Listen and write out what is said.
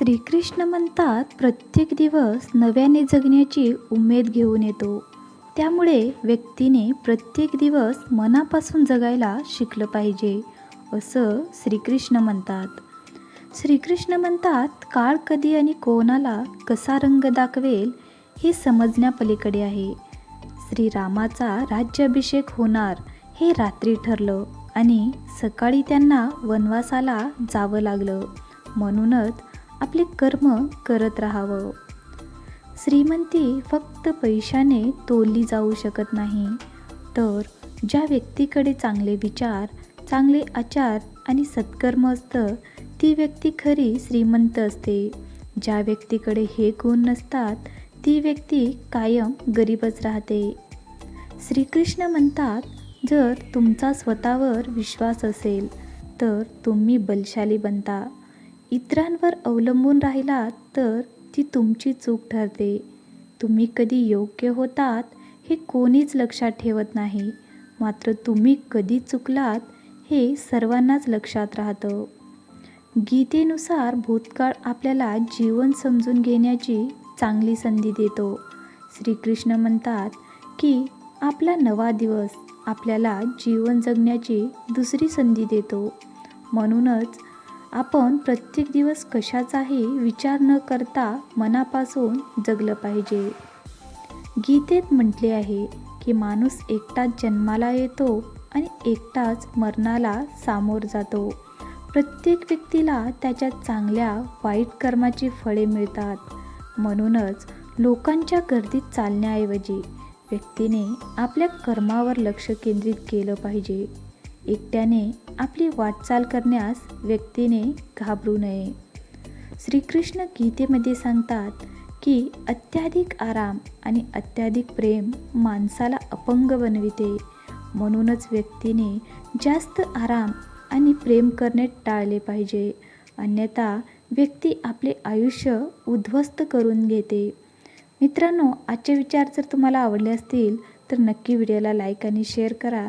श्रीकृष्ण म्हणतात प्रत्येक दिवस नव्याने जगण्याची उमेद घेऊन येतो. त्यामुळे व्यक्तीने प्रत्येक दिवस मनापासून जगायला शिकलं पाहिजे असं श्रीकृष्ण म्हणतात. श्रीकृष्ण म्हणतात काळ कधी आणि कोणाला कसा रंग दाखवेल हे समजण्यापलीकडे आहे. श्रीरामाचा राज्याभिषेक होणार हे रात्री ठरलं आणि सकाळी त्यांना वनवासाला जावं लागलं. म्हणूनच आपले कर्म करत राहावं. श्रीमंती फक्त पैशाने तोलली जाऊ शकत नाही तर ज्या व्यक्तीकडे चांगले विचार चांगले आचार आणि सत्कर्म असतं ती व्यक्ती खरी श्रीमंत असते. ज्या व्यक्तीकडे हे गुण नसतात ती व्यक्ती कायम गरीबच राहते. श्रीकृष्ण म्हणतात जर तुमचा स्वतःवर विश्वास असेल तर तुम्ही बलशाली बनता. इतरांवर अवलंबून राहिलात तर ती तुमची चूक ठरते. तुम्ही कधी योग्य होतात हे कोणीच लक्षात ठेवत नाही. मात्र तुम्ही कधी चुकलात हे सर्वांनाच लक्षात राहतं. गीतेनुसार भूतकाळ आपल्याला जीवन समजून घेण्याची चांगली संधी देतो. श्रीकृष्ण म्हणतात की आपला नवा दिवस आपल्याला जीवन जगण्याची दुसरी संधी देतो. म्हणूनच आपण प्रत्येक दिवस कशाचाही विचार न करता मनापासून जगलं पाहिजे. गीतेत म्हटले आहे की माणूस एकटाच जन्माला येतो आणि एकटाच मरणाला सामोर जातो. प्रत्येक व्यक्तीला त्याच्या चांगल्या वाईट कर्माची फळे मिळतात. म्हणूनच लोकांच्या गर्दीत चालण्याऐवजी व्यक्तीने आपल्या कर्मावर लक्ष केंद्रित केलं पाहिजे. एकट्याने आपली वाटचाल करण्यास व्यक्तीने घाबरू नये. श्रीकृष्ण गीतेमध्ये सांगतात की अत्याधिक आराम आणि अत्याधिक प्रेम माणसाला अपंग बनविते. म्हणूनच व्यक्तीने जास्त आराम आणि प्रेम करणे टाळले पाहिजे. अन्यथा व्यक्ती आपले आयुष्य उद्ध्वस्त करून घेते. मित्रांनो आजचे विचार जर तुम्हाला आवडले असतील तर नक्की व्हिडिओला लाईक आणि शेअर करा.